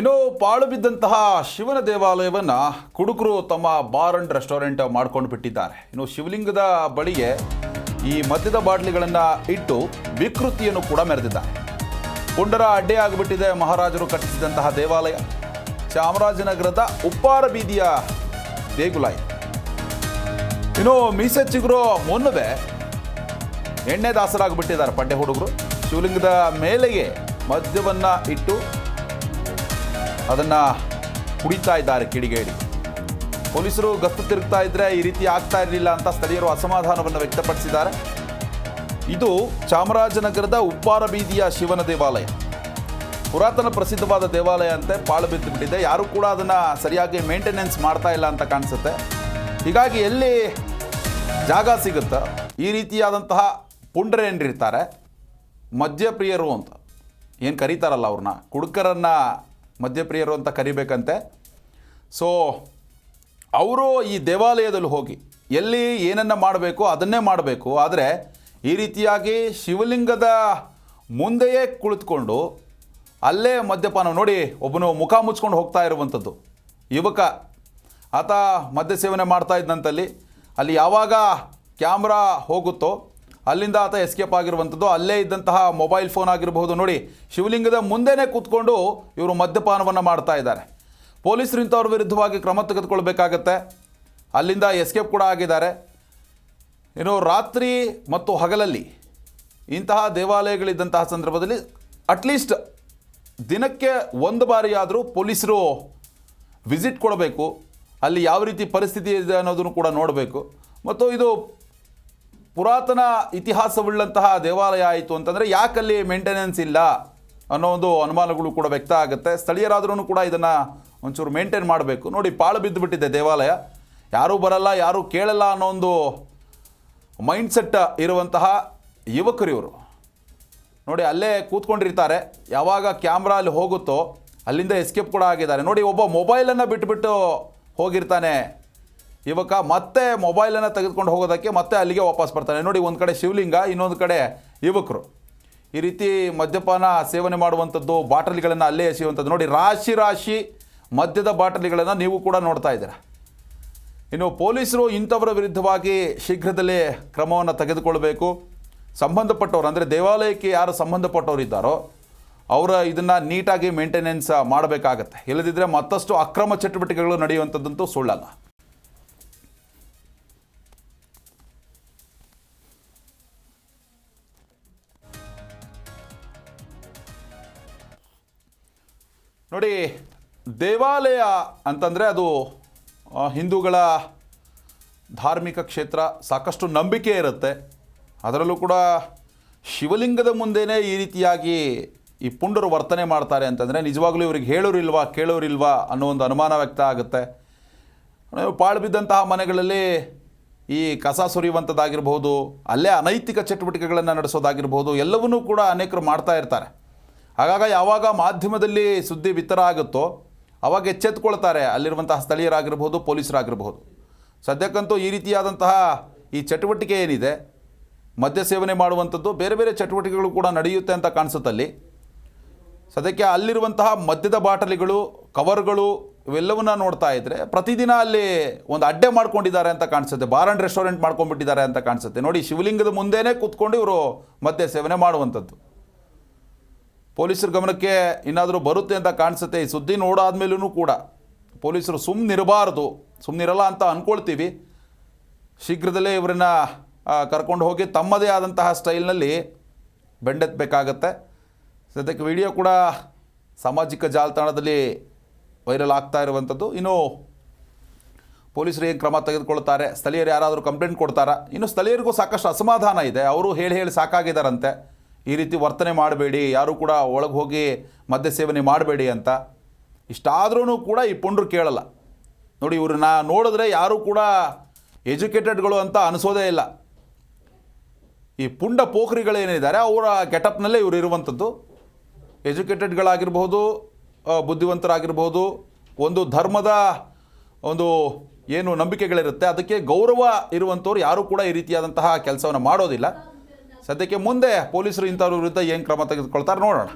ಇನ್ನು ಪಾಳು ಬಿದ್ದಂತಹ ಶಿವನ ದೇವಾಲಯವನ್ನು ಕುಡುಕರು ತಮ್ಮ ಬಾರ್ ಅಂಡ್ ರೆಸ್ಟೋರೆಂಟ್ ಮಾಡ್ಕೊಂಡು ಬಿಟ್ಟಿದ್ದಾರೆ. ಇನ್ನು ಶಿವಲಿಂಗದ ಬಳಿಗೆ ಈ ಮದ್ಯದ ಬಾಟ್ಲಿಗಳನ್ನು ಇಟ್ಟು ವಿಕೃತಿಯನ್ನು ಕೂಡ ಮೆರೆದಿದ್ದಾರೆ. ಪುಂಡರ ಅಡ್ಡೆ ಆಗಿಬಿಟ್ಟಿದೆ ಮಹಾರಾಜರು ಕಟ್ಟಿಸಿದಂತಹ ದೇವಾಲಯ. ಚಾಮರಾಜನಗರದ ಉಪ್ಪಾರ ಬೀದಿಯ ದೇಗುಲ. ಇನ್ನು ಮೀಸೆ ಚಿಗುರು ಮುನ್ನವೇ ಎಣ್ಣೆ ದಾಸರಾಗಿಬಿಟ್ಟಿದ್ದಾರೆ ಪಡ್ಡೆ ಹುಡುಗರು. ಶಿವಲಿಂಗದ ಮೇಲೆಗೆ ಮದ್ಯವನ್ನು ಇಟ್ಟು ಅದನ್ನ ಕುಡಿತಾ ಇದ್ದಾರೆ ಕಿಡಿಗೇಡಿ. ಪೊಲೀಸರು ಗಸ್ತು ತಿರುಗ್ತಾ ಇದ್ದರೆ ಈ ರೀತಿ ಆಗ್ತಾ ಇರಲಿಲ್ಲ ಅಂತ ಸ್ಥಳೀಯರು ಅಸಮಾಧಾನವನ್ನು ವ್ಯಕ್ತಪಡಿಸಿದ್ದಾರೆ. ಇದು ಚಾಮರಾಜನಗರದ ಉಪ್ಪಾರ ಬೀದಿಯ ಶಿವನ ದೇವಾಲಯ. ಪುರಾತನ ಪ್ರಸಿದ್ಧವಾದ ದೇವಾಲಯ ಅಂತೆ ಪಾಳು ಬಿದ್ದು ಬಿಟ್ಟಿದೆ ಯಾರು ಕೂಡ ಅದನ್ನು ಸರಿಯಾಗಿ ಮೇಂಟೆನೆನ್ಸ್ ಮಾಡ್ತಾ ಇಲ್ಲ ಅಂತ ಕಾಣಿಸುತ್ತೆ. ಹೀಗಾಗಿ ಎಲ್ಲಿ ಜಾಗ ಸಿಗುತ್ತೋ? ಈ ರೀತಿಯಾದಂತಹ ಪುಂಡ್ರೇನಿರ್ತಾರೆ ಮದ್ಯಪ್ರಿಯರು ಅಂತ. ಏನು ಕರೀತಾರಲ್ಲ ಅವ್ರನ್ನ? ಕುಡುಕರನ್ನ ಮದ್ಯಪ್ರಿಯರು ಅಂತ ಕರಿಬೇಕಂತೆ. ಸೊ ಅವರು ಈ ದೇವಾಲಯದಲ್ಲಿ ಹೋಗಿ ಎಲ್ಲಿ ಏನನ್ನು ಮಾಡಬೇಕು ಅದನ್ನೇ ಮಾಡಬೇಕು. ಆದರೆ ಈ ರೀತಿಯಾಗಿ ಶಿವಲಿಂಗದ ಮುಂದೆಯೇ ಕುಳಿತುಕೊಂಡು ಅಲ್ಲೇ ಮದ್ಯಪಾನ ನೋಡಿ ಒಬ್ಬನು ಮುಖ ಮುಚ್ಕೊಂಡು ಹೋಗ್ತಾ ಇರುವಂಥದ್ದು. ಯುವಕ ಆತ ಮದ್ಯ ಸೇವನೆ ಮಾಡ್ತಾ ಇದ್ದಂತಲ್ಲಿ ಅಲ್ಲಿ ಯಾವಾಗ ಕ್ಯಾಮ್ರಾ ಹೋಗುತ್ತೋ ಅಲ್ಲಿಂದ ಆತ ಎಸ್ಕೇಪ್ ಆಗಿರುವಂಥದ್ದು. ಅಲ್ಲೇ ಇದ್ದಂತಹ ಮೊಬೈಲ್ ಫೋನ್ ಆಗಿರಬಹುದು. ನೋಡಿ, ಶಿವಲಿಂಗದ ಮುಂದೆನೇ ಕೂತ್ಕೊಂಡು ಇವರು ಮದ್ಯಪಾನವನ್ನು ಮಾಡ್ತಾ ಇದ್ದಾರೆ. ಪೊಲೀಸರು ಇಂಥವ್ರ ವಿರುದ್ಧವಾಗಿ ಕ್ರಮ ತೆಗೆದುಕೊಳ್ಬೇಕಾಗತ್ತೆ. ಅಲ್ಲಿಂದ ಎಸ್ಕೇಪ್ ಕೂಡ ಆಗಿದ್ದಾರೆ. ಇನ್ನು ರಾತ್ರಿ ಮತ್ತು ಹಗಲಲ್ಲಿ ಇಂತಹ ದೇವಾಲಯಗಳಿದ್ದಂತಹ ಸಂದರ್ಭದಲ್ಲಿ ಅಟ್ಲೀಸ್ಟ್ ದಿನಕ್ಕೆ ಒಂದು ಬಾರಿಯಾದರೂ ಪೊಲೀಸರು ವಿಸಿಟ್ ಕೊಡಬೇಕು. ಅಲ್ಲಿ ಯಾವ ರೀತಿ ಪರಿಸ್ಥಿತಿ ಇದೆ ಅನ್ನೋದನ್ನು ಕೂಡ ನೋಡಬೇಕು. ಮತ್ತು ಇದು ಪುರಾತನ ಇತಿಹಾಸವುಳ್ಳಂತಹ ದೇವಾಲಯ ಆಯಿತು ಅಂತಂದರೆ ಯಾಕಲ್ಲಿ ಮೇಂಟೆನೆನ್ಸ್ ಇಲ್ಲ ಅನ್ನೋ ಒಂದು ಅನುಮಾನಗಳು ಕೂಡ ವ್ಯಕ್ತ ಆಗುತ್ತೆ. ಸ್ಥಳೀಯರಾದ್ರೂ ಕೂಡ ಇದನ್ನು ಒಂಚೂರು ಮೇಂಟೈನ್ ಮಾಡಬೇಕು. ನೋಡಿ, ಪಾಳು ಬಿದ್ದುಬಿಟ್ಟಿದೆ ದೇವಾಲಯ. ಯಾರೂ ಬರಲ್ಲ, ಯಾರೂ ಕೇಳಲ್ಲ ಅನ್ನೋ ಒಂದು ಮೈಂಡ್ಸೆಟ್ ಇರುವಂತಹ ಯುವಕರು ಇವರು ನೋಡಿ, ಅಲ್ಲೇ ಕೂತ್ಕೊಂಡಿರ್ತಾರೆ. ಯಾವಾಗ ಕ್ಯಾಮ್ರಾ ಅಲ್ಲಿ ಹೋಗುತ್ತೋ ಅಲ್ಲಿಂದ ಎಸ್ಕೇಪ್ ಕೂಡ ಆಗಿದ್ದಾರೆ. ನೋಡಿ, ಒಬ್ಬ ಮೊಬೈಲನ್ನು ಬಿಟ್ಟುಬಿಟ್ಟು ಹೋಗಿರ್ತಾನೆ. ಯುವಕ ಮತ್ತೆ ಮೊಬೈಲನ್ನು ತೆಗೆದುಕೊಂಡು ಹೋಗೋದಕ್ಕೆ ಮತ್ತೆ ಅಲ್ಲಿಗೆ ವಾಪಸ್ ಬರ್ತಾನೆ. ನೋಡಿ, ಒಂದು ಕಡೆ ಶಿವಲಿಂಗ, ಇನ್ನೊಂದು ಕಡೆ ಯುವಕರು. ಈ ರೀತಿ ಮದ್ಯಪಾನ ಸೇವನೆ ಮಾಡುವಂಥದ್ದು ಬಾಟಲಿಗಳನ್ನು ಅಲ್ಲೇ ಎಸೆಯುವಂಥದ್ದು. ನೋಡಿ, ರಾಶಿ ರಾಶಿ ಮದ್ಯದ ಬಾಟಲಿಗಳನ್ನು ನೀವು ಕೂಡ ನೋಡ್ತಾ ಇದ್ದೀರಾ. ಇನ್ನು ಪೊಲೀಸರು ಇಂಥವರ ವಿರುದ್ಧವಾಗಿ ಶೀಘ್ರದಲ್ಲೇ ಕ್ರಮವನ್ನು ತೆಗೆದುಕೊಳ್ಬೇಕು. ಸಂಬಂಧಪಟ್ಟವರು, ಅಂದರೆ ದೇವಾಲಯಕ್ಕೆ ಯಾರು ಸಂಬಂಧಪಟ್ಟವರು ಇದ್ದಾರೋ, ಅವರ ಇದನ್ನು ನೀಟಾಗಿ ಮೇಂಟೆನೆನ್ಸ್ ಮಾಡಬೇಕಾಗತ್ತೆ. ಇಲ್ಲದಿದ್ದರೆ ಮತ್ತಷ್ಟು ಅಕ್ರಮ ಚಟುವಟಿಕೆಗಳು ನಡೆಯುವಂಥದ್ದಂತೂ ಸುಳ್ಳಲ್ಲ. ನೋಡಿ, ದೇವಾಲಯ ಅಂತಂದರೆ ಅದು ಹಿಂದೂಗಳ ಧಾರ್ಮಿಕ ಕ್ಷೇತ್ರ, ಸಾಕಷ್ಟು ನಂಬಿಕೆ ಇರುತ್ತೆ. ಅದರಲ್ಲೂ ಕೂಡ ಶಿವಲಿಂಗದ ಮುಂದೆಯೇ ಈ ರೀತಿಯಾಗಿ ಈ ಪುಂಡರು ವರ್ತನೆ ಮಾಡ್ತಾರೆ ಅಂತಂದರೆ ನಿಜವಾಗ್ಲೂ ಇವ್ರಿಗೆ ಹೇಳೋರಿಲ್ವಾ, ಕೇಳೋರಿಲ್ವಾ ಅನ್ನೋ ಒಂದು ಅನುಮಾನ ವ್ಯಕ್ತ ಆಗುತ್ತೆ. ಪಾಳು ಬಿದ್ದಂತಹ ಮನೆಗಳಲ್ಲಿ ಈ ಕಸ ಸುರಿಯುವಂಥದ್ದಾಗಿರ್ಬೋದು, ಅಲ್ಲೇ ಅನೈತಿಕ ಚಟುವಟಿಕೆಗಳನ್ನು ನಡೆಸೋದಾಗಿರ್ಬೋದು, ಎಲ್ಲವನ್ನೂ ಕೂಡ ಅನೇಕರು ಮಾಡ್ತಾ ಇರ್ತಾರೆ. ಆಗಾಗ ಯಾವಾಗ ಮಾಧ್ಯಮದಲ್ಲಿ ಸುದ್ದಿ ಬಿತ್ತರ ಆಗುತ್ತೋ, ಅವಾಗ ಎಚ್ಚೆತ್ಕೊಳ್ತಾರೆ. ಅಲ್ಲಿರುವಂತಹ ಸ್ಥಳೀಯರಾಗಿರ್ಬೋದು ಪೊಲೀಸರಾಗಿರ್ಬೋದು ಸದ್ಯಕ್ಕಂತೂ ಈ ರೀತಿಯಾದಂತಹ ಈ ಚಟುವಟಿಕೆ ಏನಿದೆ, ಮದ್ಯ ಸೇವನೆ ಮಾಡುವಂಥದ್ದು ಬೇರೆ ಬೇರೆ ಚಟುವಟಿಕೆಗಳು ಕೂಡ ನಡೆಯುತ್ತೆ ಅಂತ ಕಾಣಿಸುತ್ತಲ್ಲಿ. ಸದ್ಯಕ್ಕೆ ಅಲ್ಲಿರುವಂತಹ ಮದ್ಯದ ಬಾಟಲಿಗಳು, ಕವರ್ಗಳು ಇವೆಲ್ಲವನ್ನ ನೋಡ್ತಾ ಇದ್ರೆ ಪ್ರತಿದಿನ ಅಲ್ಲಿ ಒಂದು ಅಡ್ಡೆ ಮಾಡ್ಕೊಂಡಿದ್ದಾರೆ ಅಂತ ಕಾಣಿಸುತ್ತೆ. ಬಾರ್ ಆ್ಯಂಡ್ ರೆಸ್ಟೋರೆಂಟ್ ಮಾಡ್ಕೊಂಡ್ಬಿಟ್ಟಿದ್ದಾರೆ ಅಂತ ಕಾಣಿಸುತ್ತೆ. ನೋಡಿ, ಶಿವಲಿಂಗದ ಮುಂದೆನೇ ಕೂತ್ಕೊಂಡು ಇವರು ಮದ್ಯ ಸೇವನೆ ಮಾಡುವಂಥದ್ದು. ಪೊಲೀಸರ ಗಮನಕ್ಕೆ ಏನಾದರೂ ಬರುತ್ತೆ ಅಂತ ಕಾಣಿಸುತ್ತೆ. ಈ ಸುದ್ದಿ ನೋಡಾದ್ಮೇಲೂ ಕೂಡ ಪೊಲೀಸರು ಸುಮ್ಮನಿರಬಾರ್ದು ಸುಮ್ಮನಿರಲ್ಲ ಅಂತ ಅಂದ್ಕೊಳ್ತೀವಿ ಶೀಘ್ರದಲ್ಲೇ ಇವರನ್ನ ಕರ್ಕೊಂಡು ಹೋಗಿ ತಮ್ಮದೇ ಆದಂತಹ ಸ್ಟೈಲ್ನಲ್ಲಿ ಬೆಂಡೆತ್ತಬೇಕಾಗತ್ತೆ ಸದ್ಯಕ್ಕೆ ವಿಡಿಯೋ ಕೂಡ ಸಾಮಾಜಿಕ ಜಾಲತಾಣದಲ್ಲಿ ವೈರಲ್ ಆಗ್ತಾ ಇರುವಂಥದ್ದು. ಇನ್ನು ಪೊಲೀಸರು ಏನು ಕ್ರಮ ತೆಗೆದುಕೊಳ್ತಾರೆ ಸ್ಥಳೀಯರು ಯಾರಾದರೂ ಕಂಪ್ಲೇಂಟ್ ಕೊಡ್ತಾರಾ? ಇನ್ನು ಸ್ಥಳೀಯರಿಗೂ ಸಾಕಷ್ಟು ಅಸಮಾಧಾನ ಇದೆ. ಅವರು ಹೇಳಿ ಹೇಳಿ ಸಾಕಾಗಿದ್ದಾರಂತೆ ಈ ರೀತಿ ವರ್ತನೆ ಮಾಡಬೇಡಿ, ಯಾರೂ ಕೂಡ ಒಳಗೆ ಹೋಗಿ ಮದ್ಯ ಸೇವನೆ ಮಾಡಬೇಡಿ ಅಂತ. ಇಷ್ಟಾದ್ರೂ ಕೂಡ ಈ ಪುಂಡ್ರು ಕೇಳಲ್ಲ. ನೋಡಿ ಇವ್ರನ್ನ ನೋಡಿದ್ರೆ ಯಾರೂ ಕೂಡ ಎಜುಕೇಟೆಡ್ಗಳು ಅಂತ ಅನಿಸೋದೇ ಇಲ್ಲ. ಈ ಪುಂಡ ಪೋಖ್ರಿಗಳೇನಿದ್ದಾರೆ, ಅವರ ಗೆಟಪ್ನಲ್ಲೇ ಇವರು ಇರುವಂಥದ್ದು. ಎಜುಕೇಟೆಡ್ಗಳಾಗಿರ್ಬೋದು ಬುದ್ಧಿವಂತರಾಗಿರ್ಬೋದು ಒಂದು ಧರ್ಮದ ಒಂದು ಏನು ನಂಬಿಕೆಗಳಿರುತ್ತೆ, ಅದಕ್ಕೆ ಗೌರವ ಇರುವಂಥವ್ರು ಯಾರೂ ಕೂಡ ಈ ರೀತಿಯಾದಂತಹ ಕೆಲಸವನ್ನು ಮಾಡೋದಿಲ್ಲ. ಸದ್ಯಕ್ಕೆ ಮುಂದೆ ಪೊಲೀಸರು ಇಂಥವ್ರ ವಿರುದ್ಧ ಏನು ಕ್ರಮ ತೆಗೆದುಕೊಳ್ತಾರೆ ನೋಡೋಣ.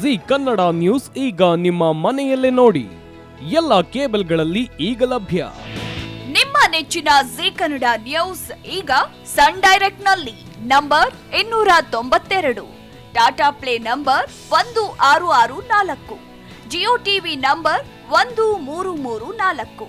ಜಿ ಕನ್ನಡ ನ್ಯೂಸ್ ಈಗ ನಿಮ್ಮ ಮನೆಯಲ್ಲೇ ನೋಡಿ. ಎಲ್ಲ ಕೇಬಲ್ಗಳಲ್ಲಿ ಈಗ ಲಭ್ಯ. ನಿಮ್ಮ ನೆಚ್ಚಿನ ಜಿ ಕನ್ನಡ ನ್ಯೂಸ್ ಈಗ ಸನ್ ಡೈರೆಕ್ಟ್ನಲ್ಲಿ ನಂಬರ್ ಇನ್ನೂರ ತೊಂಬತ್ತೆರಡು. ಟಾಟಾ ಪ್ಲೇ ನಂಬರ್ ಒಂದು ಆರು ಆರು ನಾಲ್ಕು. ಜಿಯೋ ಟಿವಿ ನಂಬರ್ ಒಂದು ಮೂರು ಮೂರು ನಾಲ್ಕು.